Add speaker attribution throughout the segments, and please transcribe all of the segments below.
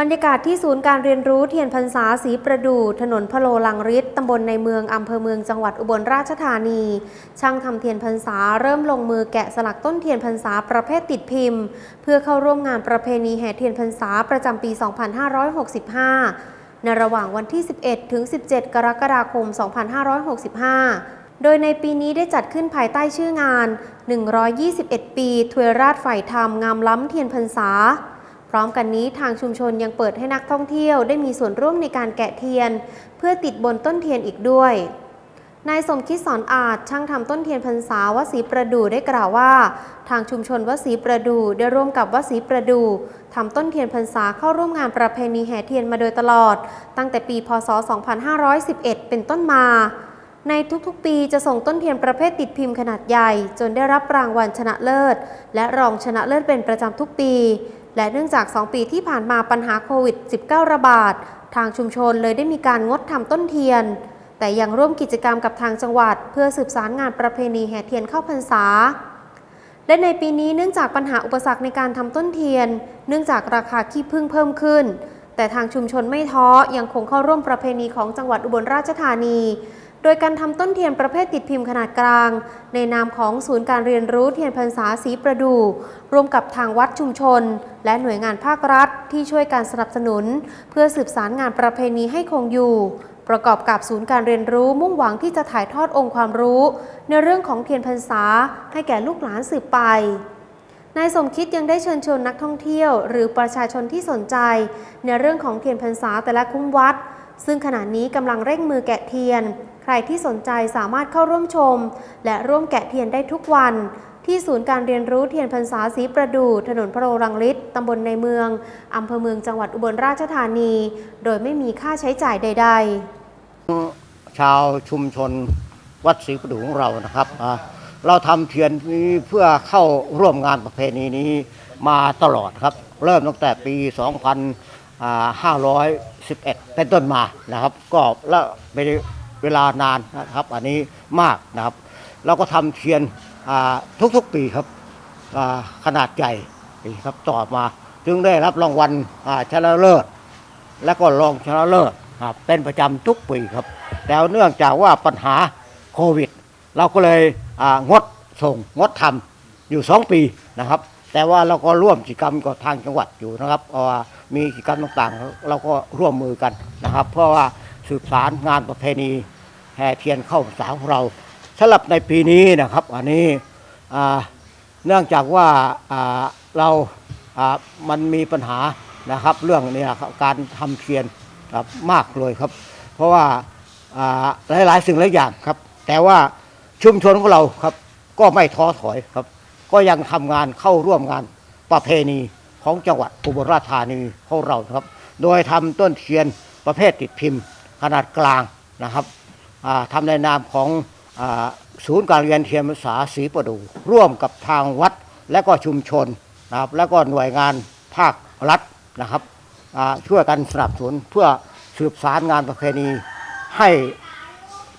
Speaker 1: บรรยากาศที่ศูนย์การเรียนรู้เทียนพรรษาศรีประดู่ถนนพโลลังริศตำบลในเมืองอำเภอเมืองจังหวัดอุบลราชธานี ช่างทำเทียนพรรษาเริ่มลงมือแกะสลักต้นเทียนพรรษาประเภทติดพิมพ์ เพื่อเข้าร่วมงานประเพณีแห่เทียนพรรษาประจำปี 2565 ในระหว่างวันที่ 11 ถึง 17 กรกฎาคม 2565โดยในปีนี้ได้จัดขึ้นภายใต้ชื่องาน 121 ปีทวยราชฝ่ายธรรมงามล้ำเทียนพรรษา พร้อมกันนี้ทางชุมชนยังเปิดให้นักท่องเที่ยวได้มีส่วนร่วมในการแกะเทียน เพื่อติดบนต้นเทียนอีกด้วยนายสมคิดสอนอาจช่างทำต้นเทียนพรรษาวสีประดู่ได้กล่าวว่า ทางชุมชนวสีประดู่ได้ร่วมกับวสีประดู่ทำต้นเทียนพรรษาเข้าร่วมงานประเพณีแห่เทียนมาโดยตลอด ตั้งแต่ปีพศ 2511 เป็นต้นมา ในทุกๆปีจะส่งต้นเทียนประเภทติดพิมพ์ขนาดใหญ่ จนได้รับรางวัลชนะเลิศ และรองชนะเลิศเป็นประจำทุกปี และเนื่องจาก 2 ปีที่ผ่านมาปัญหาโควิด -19 ระบาด ทางชุมชนเลยได้มีการงดทำต้นเทียน แต่ยังร่วมกิจกรรมกับทางจังหวัด เพื่อสืบสารงานประเพณีแห่เทียนเข้าพรรษา และในปีนี้เนื่องจากปัญหาอุปสรรคในการทำต้นเทียน เนื่องจากราคาขี้ผึ้งเพิ่มขึ้น แต่ทางชุมชนไม่ท้อยังคงเข้าร่วมประเพณีของจังหวัดอุบลราชธานี โดยการทำต้นเทียนประเภทติดพิมพ์ขนาดกลาง ในนามของศูนย์การเรียนรู้เทียนพรรษาสีประดูร่วมกับทางวัดชุมชน และหน่วยงานภาครัฐที่ช่วยการสนับสนุน เพื่อสืบสารงานประเพณีให้คงอยู่ ประกอบกับศูนย์การเรียนรู้มุ่งหวังที่จะถ่ายทอดองค์ความรู้ ในเรื่องของเทียนพรรษาให้แก่ลูกหลานสืบไป นายสมคิดยังได้เชิญชวนนักท่องเที่ยว หรือประชาชนที่สนใจ ในเรื่องของเทียนพรรษาแต่ละคุ้มวัด ซึ่งขณะนี้กำลังเร่งมือแกะเทียน ใครที่สนใจสามารถเข้าร่วมชม และร่วมแกะเทียนได้ทุกวัน ที่ศูนย์การเรียนรู้เทียนพรรษาศรีประดู่ถนนพระโรรังฤทธิ์ตำบลในเมืองอำเภอเมืองจังหวัดอุบลราชธานี โดยไม่มีค่าใช้จ่ายใด ๆ
Speaker 2: ชาวชุมชนวัดศรีประดู่ของเรานะครับ เราทำเทียนนี้เพื่อเข้าร่วมงานประเพณีนี้มาตลอดครับ เริ่มตั้งแต่ปี 2511 เป็นต้นมานะครับ ก็แล้วเป็นเวลานานนะครับ อันนี้มากนะครับ เราก็ทำเทียนทุกๆปีครับขนาดใหญ่ครับต่อมา จึงได้รับรางวัลชนะเลิศ และก็รองชนะเลิศเป็นประจำทุกปีครับ แต่เนื่องจากว่าปัญหาโควิด เราก็เลย งดส่งงดทำอยู่สองปีนะครับ แต่ว่าเราก็ร่วมกิจกรรมกับทางจังหวัดอยู่นะครับว่ามีกิจกรรมต่างๆ เราก็ร่วมมือกันนะครับ เพราะว่าสืบสารงานประเพณีแห่เทียนเข้าพรรษาของเราสำหรับในปีนี้นะครับ อันนี้เนื่องจากว่าเรามันมีปัญหานะครับ เรื่องนี้ครับการทำเทียนครับมากเลยครับ เพราะว่าอ่าหลายๆสิ่งหลายอย่างครับ แต่ว่า ชุมชนของเราครับ ก็ไม่ท้อถอยครับ ก็ยังทำงานเข้าร่วมงานประเพณีของจังหวัดอุบลราชธานีของเราครับ โดยทำต้นเทียนประเภทติดพิมพ์ ขนาดกลางนะครับอ่าทำในนามของอศูนย์การเรียนเทียนภาษาศรีประดู ร่วมกับทางวัดและก็ชุมชนนะครับแล้วก็หน่วยงานภาครัฐนะครับช่วยกันสนับสนุนเพื่อสืบสารงานประเพณีให้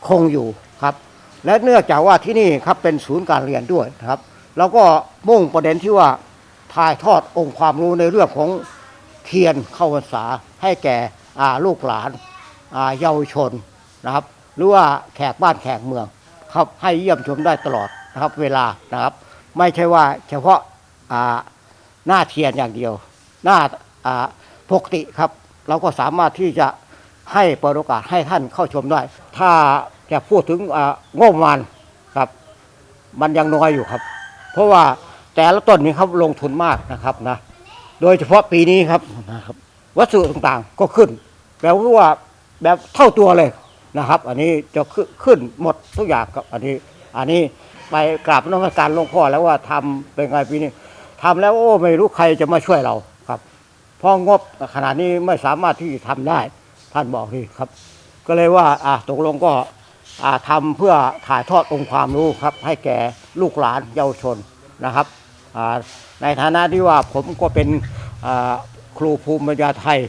Speaker 2: คงอยู่ครับ และเนื่องจากว่าที่นี่ครับเป็นศูนย์การเรียนด้วยนะครับเราก็มุ่งประเด็นที่ว่าถ่ายทอดองค์ความรู้ในเรื่องของเทียนเข้าพรรษาให้แก่อาลูกหลานอาเยาวชนนะครับหรือว่าแขกบ้านแขกเมืองครับให้เยี่ยมชมได้ตลอดนะครับเวลานะครับ ไม่ใช่ว่าเฉพาะอาหน้าเทียนอย่างเดียว หน้าอาปกติครับ เราก็สามารถที่จะให้เปิดโอกาสให้ท่านเข้าชมได้ ถ้า จะพูดถึงงบประมาณครับ มันยังน้อยอยู่ครับ เพราะว่าแต่ละต้นนี้ครับลงทุนมากนะครับนะโดยเฉพาะปีนี้ครับนะครับ วัสดุต่างๆก็ขึ้นแบบว่าแบบเท่าตัวเลยนะครับ อันนี้จะขึ้นขึ้นหมดทุกอย่างครับ อันนี้อันนี้ไปกราบนมัสการหลวงพ่อแล้วว่าทำเป็นไงปีนี้ทำแล้วโอ้ไม่รู้ใครจะมาช่วยเราครับเพราะงบขนาดนี้ไม่สามารถที่จะทำได้ท่านบอกนี่ครับ ก็เลยว่าอะตกลงก็ ทำเพื่อถ่ายทอดองค์ความรู้ครับ ให้แก่ลูกหลานเยาวชนนะครับในฐานะที่ว่าผมก็เป็นครูภูมิปัญญาไทย